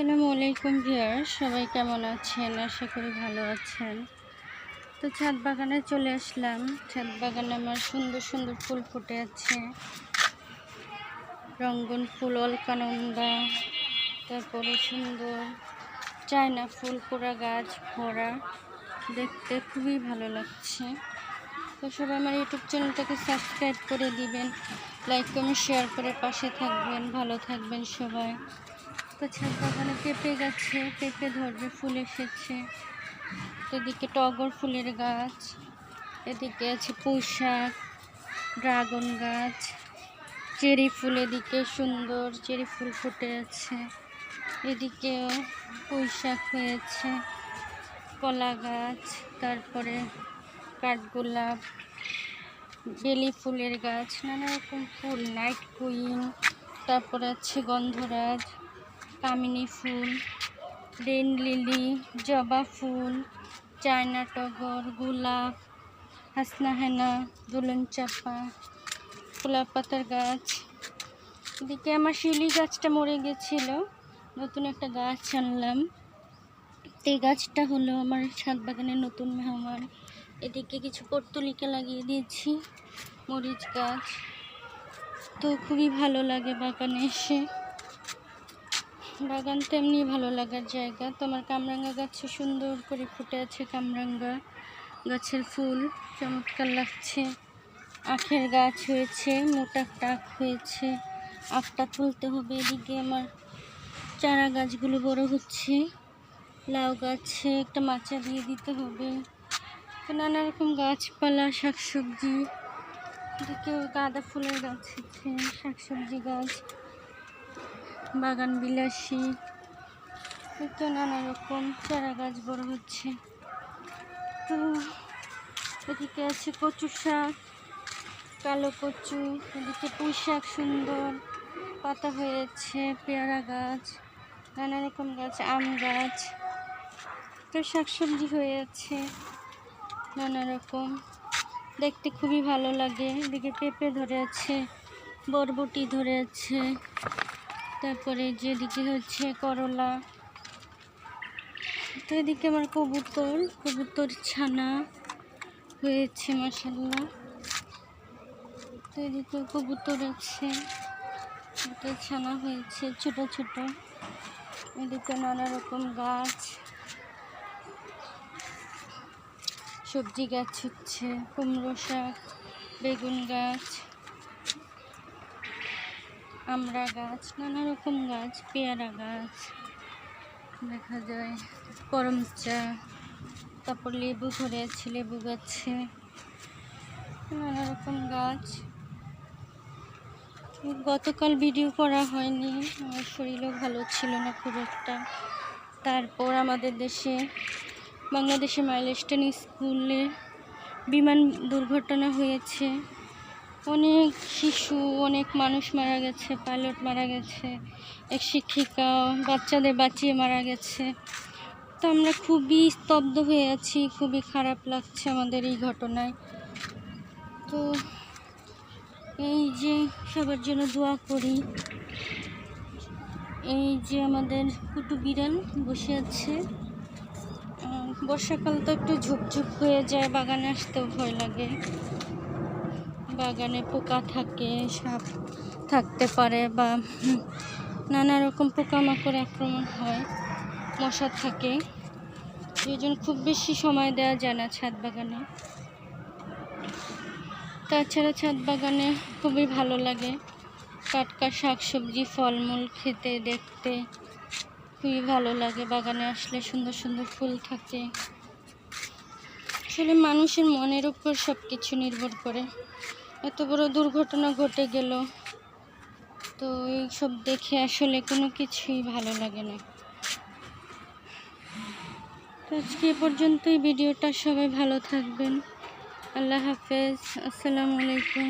আসসালামু আলাইকুম ভিয়ার সবাই কেমন আছেন? আশা করি ভালো আছেন। তো ছাদ বাগানে চলে আসলাম। ছাদ বাগানে আমার সুন্দর সুন্দর ফুল ফুটে আছে। রঙ্গন ফুল, অলকানন্দা, তারপরে সুন্দর চায়না ফুল, পোড়া গাছ, ভরা। দেখতে খুবই ভালো লাগছে। তো সবাই আমার ইউটিউব চ্যানেলটাকে সাবস্ক্রাইব করে দিবেন, লাইক কমেন্ট, শেয়ার করে পাশে থাকবেন, ভালো থাকবেন সবাই। তো ছাদ বাগানে পেঁপে গাছে, পেঁপে ধরবে, ফুল এসেছে। এদিকে টগর ফুলের গাছ, এদিকে আছে পুঁই শাক, ড্রাগন গাছ, চেরি ফুল এদিকে সুন্দর, চেরি ফুল ফুটে আছে। এদিকেও পুঁই হয়েছে, কলা গাছ, তারপরে কাঠগোলাপ, বেলি ফুলের গাছ, নানা রকম ফুল, নাইট কুইন, তারপরে আছে গন্ধরাজ। কামিনী ফুল রেন লিলি, জবা ফুল, চায়না টগর, গোলাপ, হাসনা হেনা, দুলন চাপা গোলাপ পাতার গাছ। এদিকে আমার শিউলি গাছটা মরে গেছিল। নতুন একটা গাছ আনলাম। এই গাছটা হলো আমার ছাদ বাগানের নতুন মেহমান। এদিকে কিছু পর্তুলিকা লাগিয়ে দিয়েছি, মরিচ গাছ। তো খুবই ভালো লাগে বাগানে এসে। বাগান তো এমনি ভালো লাগার জায়গা। তোমার কামরাঙ্গা গাছে সুন্দর করে ফুটে আছে কামরাঙ্গা। গাছের ফুল চমৎকার লাগছে। আখের গাছ হয়েছে, মোটা আখ হয়েছে। আখটা তুলতে হবে এদিকে আমার চারা গাছগুলো বড় হচ্ছে। লাউ গাছে একটা মাচা দিয়ে দিতে হবে। নানা রকম গাছপালা, শাকসবজি। এদিকে গাঁদা ফুলের গাছ আছে শাকসবজি গাছ। বাগান বিলাসী। তো নানা রকম চারা গাছ বড় হচ্ছে। তো এদিকে আছে কচু শাক, কালো কচু, এদিকে পুঁই শাক সুন্দর, পাতা হয়েছে, পেয়ারা গাছ, নানা রকম গাছ, আম গাছ। তো শাকসবজি হয়ে আছে নানা রকম। দেখতে খুবই ভালো লাগে। এদিকে পেঁপে ধরে আছে বরবটি ধরে আছে তারপরে যেদিকে হচ্ছে করলা, তো এদিকে আমার কবুতর কবুতর ছানা হয়েছে মাসাল্লাহ তো এদিকে কবুতর আছে কবুতর ছানা হয়েছে, ছোট ছোট। এদিকে নানা রকম গাছ, সবজি গাছ হচ্ছে, কুমড়ো শাক, বেগুন গাছ। আমড়া গাছ, নানা রকম গাছ, পেয়ারা গাছ, দেখা যায় করমচা তারপর লেবু ধরে আছে, লেবু গাছে, নানা রকম গাছ। গতকাল ভিডিও করা হয়নি, আমার শরীরও ভালো ছিল না খুব একটা। তারপর আমাদের দেশে, বাংলাদেশে মাইলস্টোন স্কুলে বিমান দুর্ঘটনা হয়েছে। অনেক শিশু, অনেক মানুষ মারা গেছে, পাইলট মারা গেছে, এক শিক্ষিকা, বাচ্চাদের বাঁচিয়ে মারা গেছে। তো আমরা খুবই স্তব্ধ হয়ে আছি, খুবই খারাপ লাগছে আমাদের এই ঘটনায়। তো এই যে সবার জন্য দোয়া করি। এই যে আমাদের কুটু বিড়াল বসে আছে। বর্ষাকাল তো একটু ঝুপঝুপ হয়ে যায়, বাগানে আসতেও ভয় লাগে। বাগানে পোকা থাকে, সাপ থাকতে পারে বা নানা রকম পোকামাকড় আক্রমণ হয়, মশা থাকে। সেই জন্য খুব বেশি সময় দেওয়া যায় না ছাদ বাগানে। তাছাড়া ছাদ বাগানে খুবই ভালো লাগে। টাটকা শাকসবজি, ফলমূল খেতে, দেখতে খুবই ভালো লাগে। বাগানে আসলে সুন্দর সুন্দর ফুল থাকে। আসলে মানুষের মনের উপর সব কিছু নির্ভর করে। এত বড় দুর্ঘটনা ঘটে গেল। তো এইসব দেখে আসলে কোনো কিছুই ভালো লাগে না। তো আজকে এ পর্যন্তই। ভিডিওটা সবাই ভালো থাকবেন। আল্লাহ হাফেজ। আসসালামু আলাইকুম।